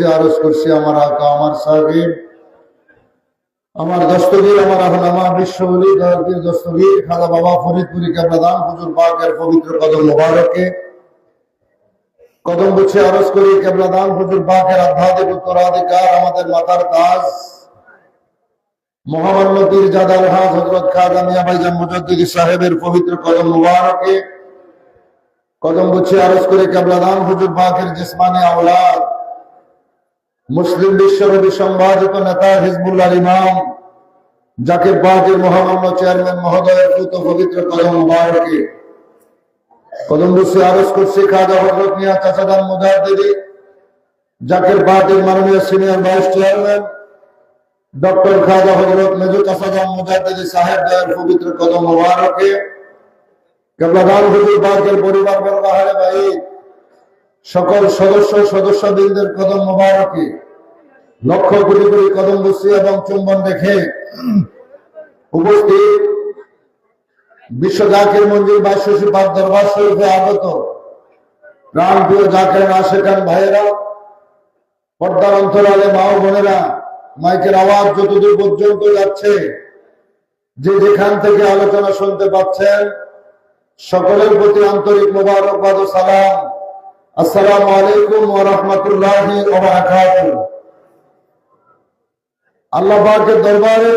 বসে আরজ করছি আমার আকা, আমার সাহেব, আমার দস্তগীর, আমার আহনামা বিশ্ববলী দয়ালপীর দস্তগীর খাদা বাবা ফরিদপুরি কেবলাদান হুজুর পাকের পবিত্র কদম মোবারকে। কদম গুছে আরজ করি কেবলাদান হুজুর পাকের আধ্যাত্মিক উত্তরাধিকার, আমাদের মাথার তাজ। মহামান্য পীর জাদাল হাজ হজরত খাজা মিয়া ভাইজান মুজদ্দিদি সাহেবের পবিত্র কদম মুবারকে। কদম গুছে আরজ করে কেবলাদান হুজুর পাকের জিসমানি আওলাদ। মুসলিম বিশ্বব্যাপী সম্ভাজিত নেতা হিজবুল্লাহ ইমাম জাকির পাকের মহামান্য চেয়ারম্যান মহোদয়ের পুত পবিত্র কদম মুবারকে। কদম গুছে আরজ করছি খাজা হজরত মিয়া চাচাদান মুজাহিদি জাকির পাকের মাননীয় senior vice chairman doctor Khaja হজরত মেজু কাসাজাম মুজাদ্দিদি সাহেব দয়ের পবিত্র কদম মোবারকে। কেবলাদান হুজুর পাকের পরিবার বর্গ হারে ভাই সকল সদস্য সদস্যবৃন্দের কদম মোবারকে লক্ষ কোটি কোটি কদম বসি এবং চুম্বন রেখে উপস্থিত বিশ্ব জাকির মঞ্জিল বাইশী পাক দরবার শরীফে আগত প্রাণ প্রিয় জাকির আশেখান ভাইয়েরা, পর্দার অন্তরালে মা বোনেরা, মাইকের আওয়াজ যতদূর পর্যন্ত যাচ্ছে, যে যেখান থেকে আলোচনা শুনতে পাচ্ছেন, সকলের প্রতি আন্তরিক মোবারকবাদ ও সালাম। আসসালামু আলাইকুম ওয়া রাহমাতুল্লাহি ওয়া বারাকাতুহু। আল্লাহ পাকের দরবারে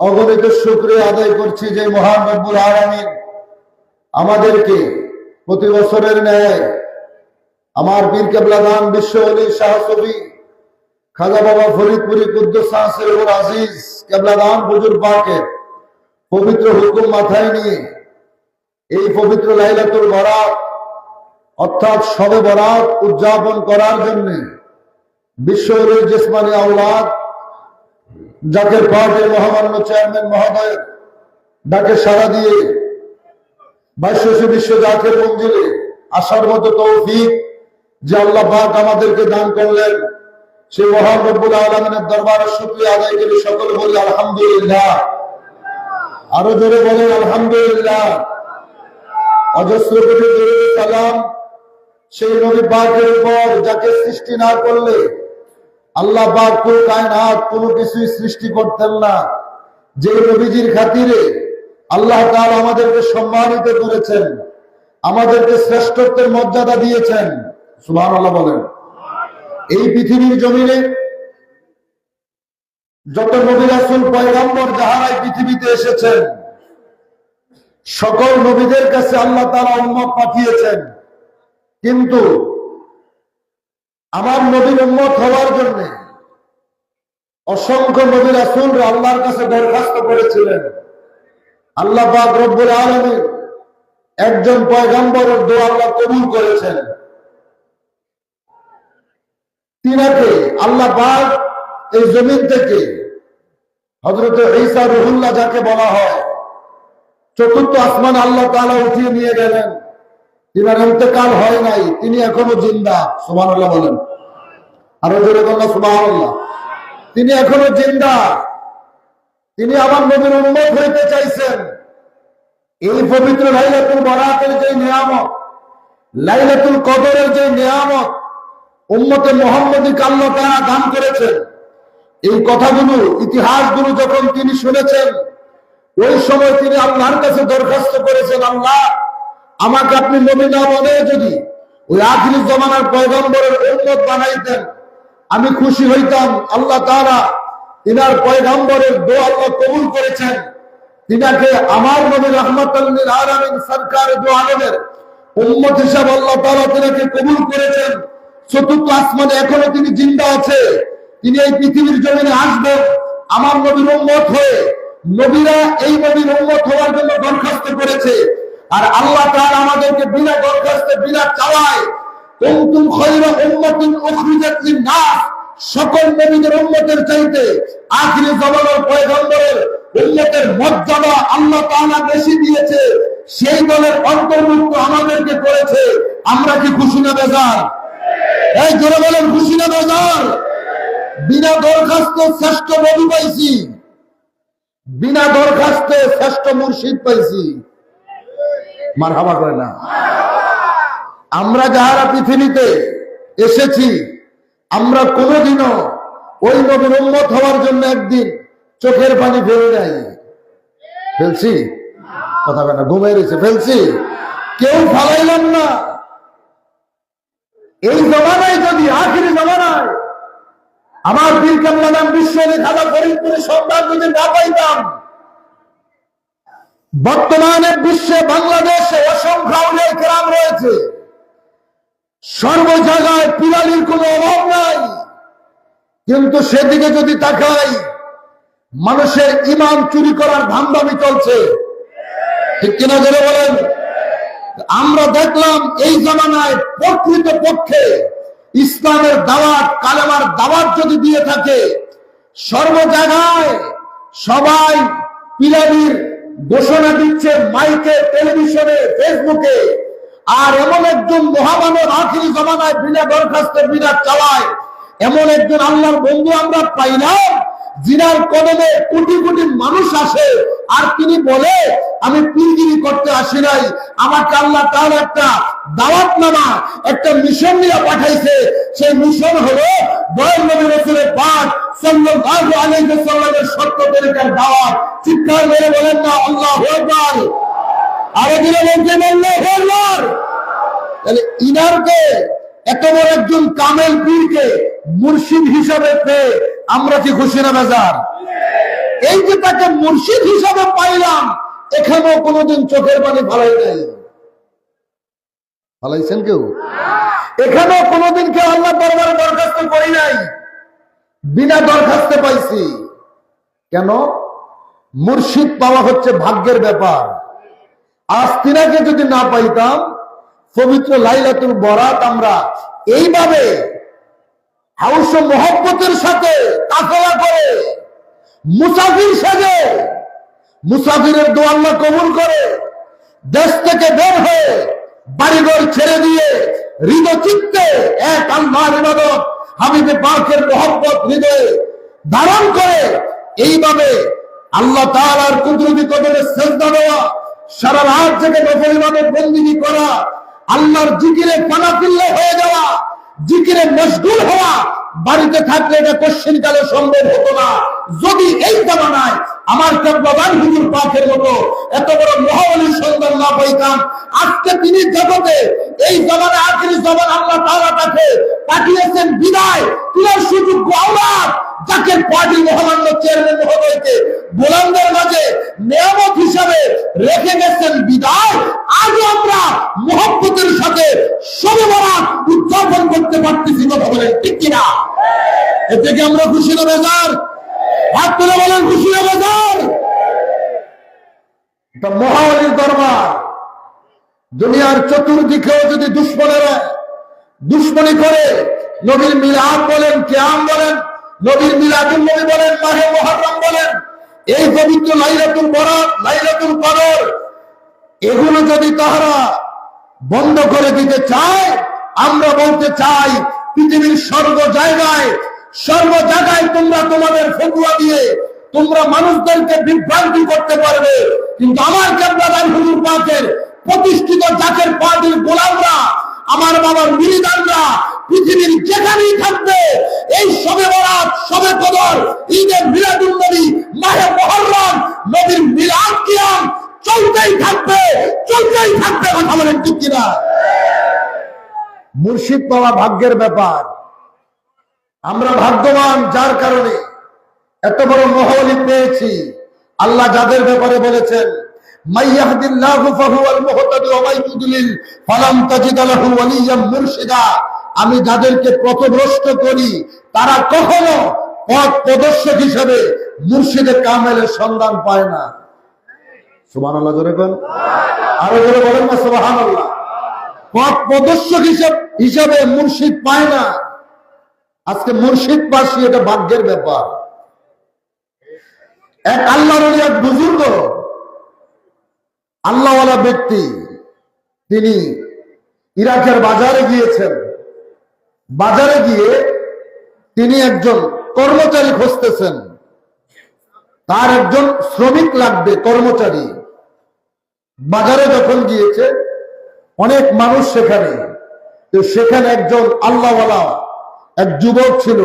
অগণিত শুকরিয়া আদায় করছি যে মহান রব্বুল আলামিন আমাদেরকে প্রতি বছরের ন্যায় আমার বীর কেবলাদান বিশ্ব অলি শাহ সবি খাজা বাবা ফরিদপুরি কুদ্দুস সাহসের আজিজ কেবলাদান হুজুর পাকের পবিত্র হুকুম মাথায় নিয়ে এই পবিত্র লাইলাতুল বরাত অর্থাৎ সবে বরাত উদযাপন করার জন্য বিশ্বরের জিসমানি আওলাদ, জাকের পার্টির মহামান্য চেয়ারম্যান মহোদয়, ডাকে সাড়া দিয়ে বাইশী বিশ্ব জাকের মঞ্জিলে আসার মতো তৌফিক যে আল্লাহ পাক আমাদেরকে দান করলেন সেই মহান রব্বুল আলমিনের দরবারে শুক্রিয়া আদায় করি সকল বলি আলহামদুলিল্লাহ। আরও জোরে বলেন আলহামদুলিল্লাহ। অজস্র কোটি সালাম। সেই নবী বাঘের উপর যাকে সৃষ্টি না করলে, আল্লাহ বাঘ কোন কায়নাত কোনো কিছুই সৃষ্টি করতেন না। যে নবীজির খাতিরে আল্লাহ তাআলা আমাদেরকে সম্মানিত করেছেন, আমাদেরকে শ্রেষ্ঠত্বের মর্যাদা দিয়েছেন, সুবহানাল্লাহ বলেন। এই পৃথিবীর জমিনে যত নবী রাসূল পয়গম্বর যাহারাই পৃথিবীতে এসেছেন, সকল নবীদের কাছে আল্লাহ তারা উম্মত পাঠিয়েছেন। কিন্তু আমার নবীর উম্মত হওয়ার জন্য অসংখ্য নবী রাসূল আল্লাহর কাছে দরখাস্ত করেছিলেন। আল্লাহ রব্বুল আলামিন একজন পয়গম্বরের দোয়া আল্লাহ কবুল করেছেন। তিনাকে আল্লাহ পাক এই জমিন থেকে হজরত ঈসা রুহুল্লাহ যাকে বলা হয়, চতুর্থ আসমান আল্লাহ তালা উঠিয়ে নিয়ে গেলেন। তিনার ইন্তেকাল হয় নাই, তিনি এখনও জিন্দা, সুবহানাল্লাহ বলেন। আরও জোরে বললাম সুবহানাল্লাহ। তিনি এখনও জিন্দা। তিনি আমার নবীর উন্মত হইতে চাইছেন। এই পবিত্র লাইলাতুল বরাতের যে নিয়ামত, লাইলাতুল কদরের যে নিয়ামত, উম্মতে মোহাম্মদীকে আল্লাহ তারা দান করেছেন। এই কথাগুলো, ইতিহাসগুলো যখন তিনি শুনেছেন, ওই সময় তিনি আল্লাহর কাছে দরখাস্ত করেছেন, আল্লাহ আমাকে আপনি নবী না বলে যদি ওই আখিরি জমানার পয়গম্বরের উন্মত বানাইতেন, আমি খুশি হইতাম, আল্লাহ তারা তিনার পয়গম্বরের দো আল্লাহ কবুল করেছেন। তিনাকে আমার নবী রহমতুল্লিল আলমিন সরকার আলমের উম্মত হিসাব আল্লাহ তারা তিনাকে কবুল করেছেন। চতুর্থ আসমানে এখনও তিনি জিন্দা আছে। তিনি এই পৃথিবীর জমিনে আসবেন। আমার নবীর উম্মত হয়ে নবীরা এই নবীর উম্মত হওয়ার জন্য দরখাস্ত করেছে। আর আল্লাহ আমাদেরকে বিনা দরখাস্তে বিনা চাওয়ায় কুনতুম সকল নবীদের উম্মতের চাইতে আখিরি জামানার পয়গম্বরের উম্মতের মর্যাদা আল্লাহ তাআলা বেশি দিয়েছে। সেই দলের অন্তর্ভুক্ত আমাদেরকে করেছে। আমরা কি খুশি না বেজার? এই জোরে বলেন, খুশি না বেজার? বিনা দরখাস্ত শ্রেষ্ঠ নবী পাইছি। বিনা দরখাস্তে শ্রেষ্ঠ মুর্শিদ পাইছি। মার হাবা করে না। আমরা যাহারা পৃথিবীতে এসেছি, আমরা কোনোদিনও ওই নবীর উন্মত হওয়ার জন্য একদিন চোখের পানি ফেলে নাই। ফেলছি? কথা না, ঘুমিয়ে রয়েছে, ফেলছি? কেউ ফালাইলাম না। এই জমানায় যদি, আখিরি জমানায়, আমার পীর কামলা নাম বিশ্ব খাদা ফরিদপুরের সন্তান যদি না পাইতাম বর্তমানে বিশ্বে বাংলাদেশে অসংখ্য আউলিয়া কেরাম রয়েছে। সর্ব জায়গায় পিলালির কোনো অভাব নাই। কিন্তু সেদিকে যদি তাকাই, মানুষের ইমান চুরি করার ধান্দামি চলছে। ঠিক কিনা জেনে বলেন? আমরা দেখলাম এই জামানায় প্রকৃত পক্ষে ইসলামের দাওয়াত, কালেমার দাওয়াত যদি দিয়ে থাকে সর্ব জায়গায় সবাই পিলানির ঘোষণা দিচ্ছে মাইকে টেলিভিশনে, ফেসবুকে। আর এমন একজন মহামানব আখিরি জমানায় বিনা দরখাস্ত, বিনা চালায় এমন একজন আল্লাহর বন্ধু আমরা পাইলাম জিনার কদমে কোটি কোটি মানুষ আসে। আর তিনি বলে, আমি পীরগিরি করতে আসি নাই। আমাকে আল্লাহ তার একটা দাওয়াত নামা একটা মিশন নিয়ে পাঠাইছে। সেই মিশন হলো দয়াল নবী রসুলের পাঠ, সাল্লাল্লাহু আলাইহি সত্য তরিকার দাওয়াত। চিৎকার মেরে বলেন না দিলে বলছেন আল্লাহু তাহলে ইনারকে এত বড় একজন কামেল পীরকে মুর্শিদ হিসাবে পেয়ে আমরা কি খুশি না বেজার? এই যে তাকে মুর্শিদ হিসাবে পাইলাম, এখানেও কোনোদিন চোখের পানি ফালাই নাই। ফালাইছেন কেউ? এখানেও কোনোদিন কেউ আল্লাহ দরবারে দরখাস্ত করি নাই। বিনা দরখাস্তে পাইছি। কেন? মুর্শিদ পাওয়া হচ্ছে ভাগ্যের ব্যাপার। আজ তিনাকে যদি না পাইতাম, পবিত্র লাইলাতুল বরাত আমরা এইভাবে হাউস মহব্বতের সাথে কাফেলা করে, মুসাফির সাজে, মুসাফিরের দোয়াল্লা কবুল করে, দেশ থেকে বের হয়ে বাড়িঘর ছেড়ে দিয়ে হৃদয় চিত্তে এক আল্লাহর ইবাদত, হাবিবে পাকের মহব্বত হৃদয়ে ধারণ করে, এইভাবে আল্লাহ তাআলার কুদরতি কদরে সেজদা দেওয়া, সারা রাত থেকে নফল ইবাদত বন্দিগি করা, আল্লাহর জিকিরে পানাফিল্লে হয়ে যাওয়া জিকিরে মশগুল হওয়া, বাড়িতে থাকলে এটা কোশ্চিন কালে সম্ভব হতো না। যদি এই জামানায় আমার কেবলাদান হুজুর পাখের মতো এত বড় মহাবলীর সন্ধান না পাইতাম, আজকে তিনি জগতে এই জমানে আখিরি জমান আল্লাহ তাআলা তাকে পাঠিয়েছেন বিদায়। তিনার সুযোগ্য আওলাদ, যাকে পার্টি মহামান্য চেয়ারম্যান মহোদয়কে গোলামদের মাঝে নিয়ামত হিসাবে রেখে গেছেন বিদায়। আজও আমরা মহব্বতের সাথে সবে উদযাপন করতে পারতেছি কথা বলেন, ঠিক কিনা? এ থেকে আমরা খুশি না বেজার? হাত তুলে বলেন, খুশি না বেজার? এটা মহাবলীর দরবার। দুনিয়ার চতুর্দিকেও যদি দুশ্মনেরা দুশ্মনী করে, নবীর মিলাদ বলেন, কেয়াম বলেন, নবীর মিলাদুল নবী বলেন, মাহে মহরম বলেন, এই পবিত্র লাইলাতুল বরাত লাইলাতুল কদর, এগুলো যদি তাহারা বন্ধ করে দিতে চায় আমরা বলতে চাই, পৃথিবীর সর্ব জায়গায় সর্ব জায়গায় তোমরা তোমাদের ফতুয়া দিয়ে, তোমরা মানুষদেরকে বিভ্রান্তি করতে পারবে। কিন্তু আমার কেবলাদান হুজুর পাকের প্রতিষ্ঠিত জাকের পার্টির গোলামরা, আমার বাবার মিলিদানরা পৃথিবীর যেখানেই থাকবে, এই সবে বরাত, সবে কদর ঈদের মিলাদুল নবী, মাহে মহরম, নবীর মিলাদ কিয়াম চলতেই থাকবে চলতেই থাকবে কথা বলেন ঠিক কিনা? মুর্শিদ পাওয়া ভাগ্যের ব্যাপার। আমরা ভাগ্যবান যার কারণে এত বড় মহলি পেয়েছি। আল্লাহ যাদের ব্যাপারে বলেছেন আমি যাদেরকে পথভ্রষ্ট করি, তারা কখনো পথ প্রদর্শক হিসেবে মুর্শিদে কামেলের সন্ধান পায় না। কোন আরও বলেন না, সুবহানাল্লাহ। পথ প্রদর্শক হিসেব হিসাবে মুর্শিদ পায় না। আজকে মুর্শিদ পাশি এটা ভাগ্যের ব্যাপার। এক আল্লাহর এক বুজুর্গ, আল্লাহওয়ালা ব্যক্তি, তিনি ইরাকের বাজারে গিয়েছেন। বাজারে গিয়ে তিনি একজন কর্মচারী খুঁজতেছেন। তার একজন শ্রমিক লাগবে, কর্মচারী। বাজারে যখন গিয়েছে, অনেক মানুষ সেখানে। তো সেখানে একজন আল্লাহওয়ালা, এক যুবক ছিল,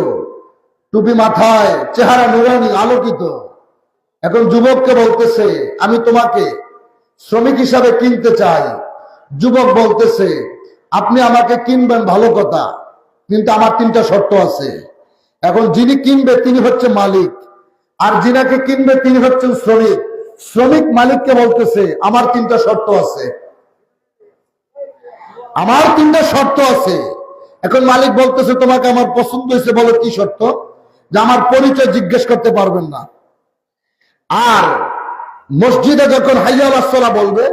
টুপি মাথায়, চেহারা নুরানি, আলোকিত। এখন যুবককে বলতেছে, আমি তোমাকে শ্রমিক হিসাবে কিনতে চাই। যুবক বলতেছে, আপনি আমাকে কিনবেন ভালো কথা, কিন্তু আমার তিনটা শর্ত আছে। এখন যিনি কিনবে তিনি হচ্ছে মালিক, আর যিনাকে কিনবে তিনি হচ্ছেন শ্রমিক। শ্রমিক মালিককে বলতেছে, আমার তিনটা শর্ত আছে। আমার তিনটা শর্ত আছে। এখন মালিক বলতেছে, তোমাকে আমার পছন্দ হয়েছে, বলো কি শর্ত? যে আমার পরিচয় জিজ্ঞেস করতে পারবেন না। আর মসজিদে যখন হাইয়াল আসলা বলবে,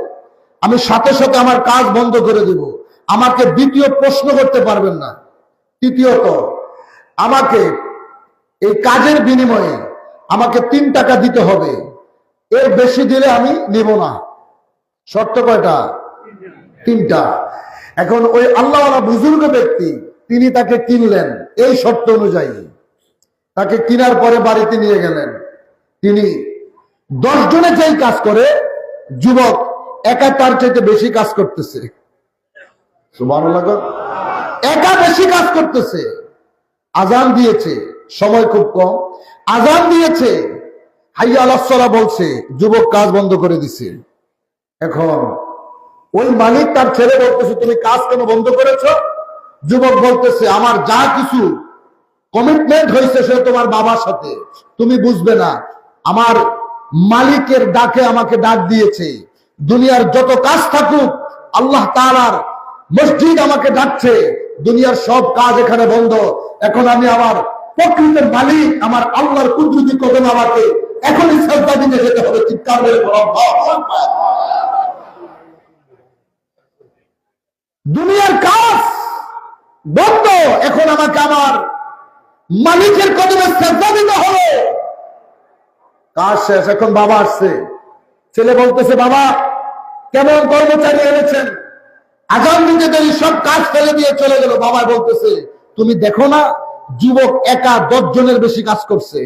আমি সাথে সাথে আমার কাজ বন্ধ করে দিব। আমাকে দ্বিতীয় প্রশ্ন করতে পারবেন না। তৃতীয়ত, আমাকে এই কাজের বিনিময়ে আমাকে তিন টাকা দিতে হবে। এর বেশি দিলে আমি নিব না। শর্ত কয়টা? তিনটা। এখন ওই আল্লাহওয়ালা বুজুর্গ ব্যক্তি তিনি তাকে কিনলেন এই শর্ত অনুযায়ী। তাকে কিনার পরে বাড়িতে নিয়ে গেলেন। তিনি দশ জনে যেই কাজ করে যুবক একা তার চাইতে বেশি কাজ করতেছে। একা বেশি কাজ করতেছে। আজান দিয়েছে সময় খুব কম। আজান দিয়েছে হাইয়া আলাহ বলছে যুবক কাজ বন্ধ করে দিছে। এখন ওই মালিক তার ছেলে বলতেছে, তুমি কাজ কেন বন্ধ করেছ? যুবক বলতেছে, আমার যা কিছু কমিটমেন্ট হয়েছে সে তোমার বাবার সাথে। তুমি বুঝবে না, আমার মালিকের ডাকে আমাকে ডাক দিয়েছে। দুনিয়ার যত কাজ থাকুক, আল্লাহ তাআলার মসজিদ আমাকে ডাকছে। দুনিয়ার সব কাজ এখানে বন্ধ। এখন আমি আমার প্রকৃত মালিক, আমার আল্লাহর কুদরতি কদম আমাকে এখনই শ্রদ্ধা দিতে যেতে হবে। চিৎকার মেরে বলো, আল্লাহু আকবার। দুনিয়ার কাজ বন্ধ। এখন আমাকে আমার মালিকের কদমে শ্রদ্ধা দিতে হবে। কাজ শেষ, এখন বাবা আসছে। ছেলে বলতেছে, বাবা, কেমন কর্মচারী এনেছেন? আজান দিতে দেরি, সব কাজ ফেলে দিয়ে চলে গেল। বাবা বলতেছে, তুমি দেখো না, যুবক একা দশ জনের বেশি কাজ করছে।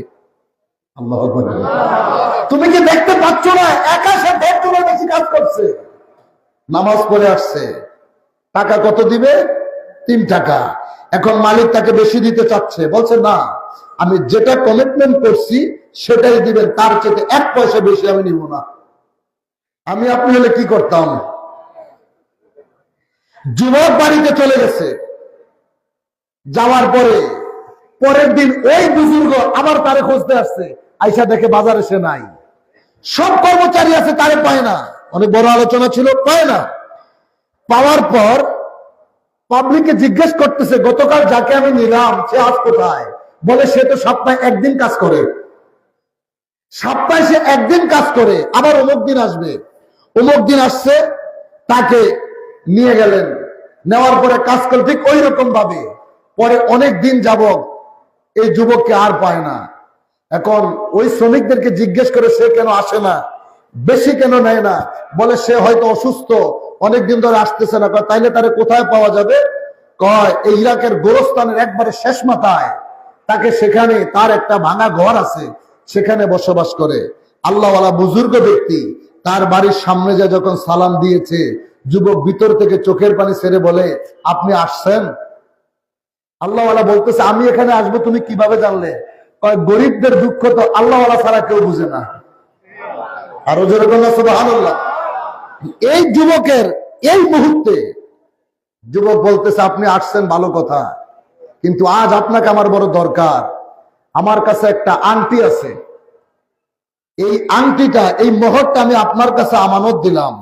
তুমি কি দেখতে পাচ্ছ না, একা সে দশ জনের বেশি কাজ করছে? নামাজ পড়ে আসছে। টাকা কত দিবে? তিন টাকা। এখন মালিক তাকে বেশি দিতে চাচ্ছে। বলছে, না, আমি যেটা কমিটমেন্ট করছি, সেটাই দিবেন। তার চেয়ে এক পয়সা বেশি আমি নিব না। আমি আপনি হলে কি করতাম? যুবক বাড়িতে চলে গেছে। যাওয়ার পরে, পরের দিন ওই বুজুর্গ আবার তারে খুঁজতে আসছে। আইসা দেখে বাজারে সে নাই। সব কর্মচারী আছে, তারে পায় না। অনেক বড় আলোচনা ছিল, পায় না। পাওয়ার পর পাবলিককে জিজ্ঞেস করতেছে, গতকাল যাকে আমি নিলাম, সে আজ কোথায়? বলে, সে তো সপ্তাহে একদিন কাজ করে। সপ্তাহে সে একদিন কাজ করে, আবার অমুক দিন আসবে। অমুক দিন আসছে, তাকে নিয়ে গেলেন। নেওয়ার পরে কাজ করে ঠিক ওই রকম ভাবে পরে অনেক দিন যাব এই যুবককে আর পায় না। এখন ওই শ্রমিকদেরকে জিজ্ঞেস করে, সে কেন আসে না? বেশি কেন নেয় না? বলে, সে হয়তো অসুস্থ। অনেকদিন ধরে আসতেছে না তাইলে তারে কোথায় পাওয়া যাবে? কয়, এই ইরাকের গোরস্থানের একবারে শেষ মাথায় তাকে সেখানে তার একটা ভাঙা ঘর আছে, সেখানে বসবাস করে। আল্লাহওয়ালা বুজুর্গ ব্যক্তি, তার বাড়ির সামনে যা যখন সালাম দিয়েছে, যুবক ভিতর থেকে চোখের পানি ছেড়ে বলে, আপনি আসছেন? আল্লাহওয়ালা বলতেছে, আমি এখানে আসব, তুমি কীভাবে জানলে? কয়, গরিবদের দুঃখ তো আল্লাহওয়ালা ছাড়া কেউ বুঝে না। আরও যেরকম সুবহানাল্লাহ। এই যুবকের এই মুহূর্তে, যুবক বলতেছে, আপনি আসছেন ভালো কথা, কিন্তু আজ আপনাকে আমার বড় দরকার। আমার কাছে একটা আংটি আছে। এই আংটিটা, এই মোহরটা আমি আপনার কাছে আমানত দিলাম।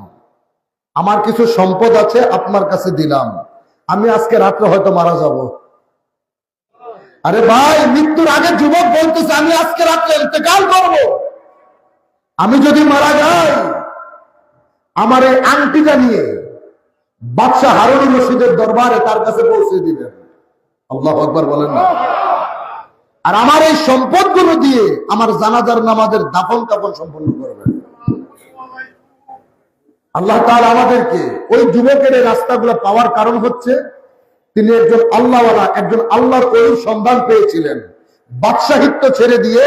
আমার কিছু সম্পদ আছে, আপনার কাছে দিলাম। আমি আজকে রাত্রে হয়তো মারা যাব। আরে ভাই, মৃত্যুর আগে যুবক বলতেছে, আমি আজকে রাত্রে ইন্তেকাল করব। আমি যদি মারা যাই আমার এই আংটিটা নিয়ে বাদশাহ হারুন রশিদের দরবারে তার কাছে পৌঁছে দিবেন। আল্লাহ আকবার বলেন না। আর আমার এই সম্পদগুলো দিয়ে আমার জানাজার নামাজের দাফন কাপন সম্পন্ন করবেন। আল্লাহ তাআলা আমাদেরকে ওই যুবকের এই রাস্তাগুলো পাওয়ার কারণ হচ্ছে তিনি একজন আল্লাহওয়ালা, একজন আল্লাহর ওই সন্ধান পেয়েছিলেন। বাদশাহিত্য ছেড়ে দিয়ে,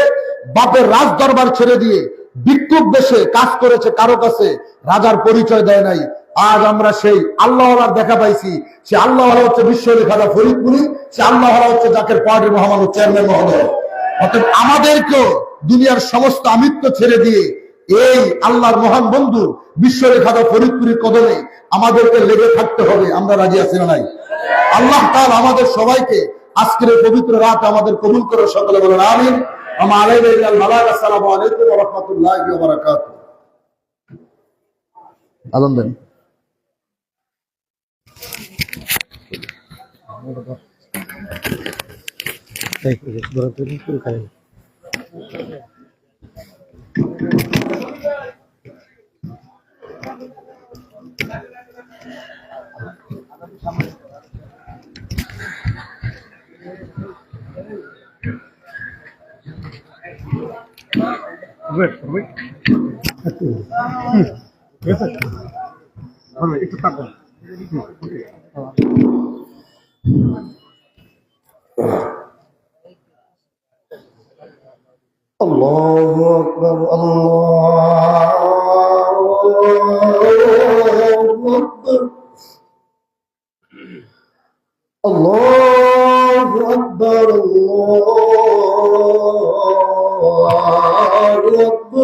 বাপের রাজ দরবার ছেড়ে দিয়ে বিক্ষোভ দেশে কাজ করেছে, কারও কাছে রাজার পরিচয় দেয় নাই। আজ আমরা সেই আল্লাহ দেখা পাইছি। সে আল্লাহ হচ্ছে বিশ্ব লেখাটা ফরিদপুরি সে আল্লাহ হচ্ছে জাকের পার্টির মহামানব চেয়ারম্যান মহোদয়। অর্থাৎ আমাদেরকেও দুনিয়ার সমস্ত আমিত্ব ছেড়ে দিয়ে এই আল্লাহর মহান বন্ধু বিশ্ব রেখাটা ফরিদপুরের কদমে আমাদেরকে লেগে থাকতে হবে। আমরা রাজি আছি না নাই? আল্লাহ তাআলা আমাদের সবাইকে আজকের পবিত্র রাত আমাদের কবুল করে সকলে বলেন, আমিন। وما علينا إلا البلاغ السلام عليكم ورحمة الله وبركاته أذن دين Thank you. ওয়া রাহমাতুল্লাহি ওয়া বারাকাতুহু আদম দেন الله أكبر الله أكبر الله أكبر الله أكبر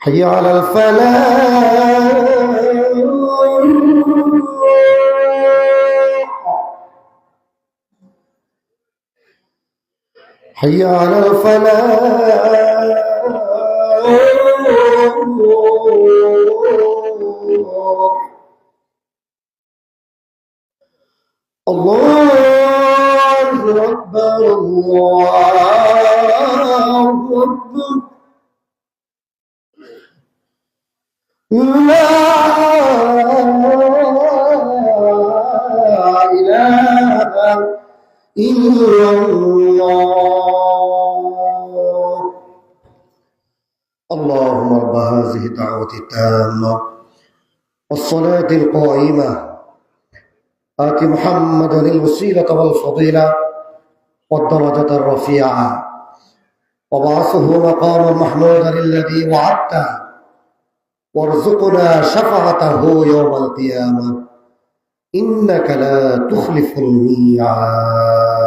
حي على الفلاح. حي على الفلاح. الله. أكبر الله. أكبر لا إله إلا الله. اللهم رب هذه الدعوة التامة. والصلاة القائمة. آت محمدا الوسيلة والفضيلة. والدرجة الرفيعة. وبعثه مقاما محمودا الذي وعدته وارزقنا شفعته يوم القيامة. إنك لا تخلف الميعاد.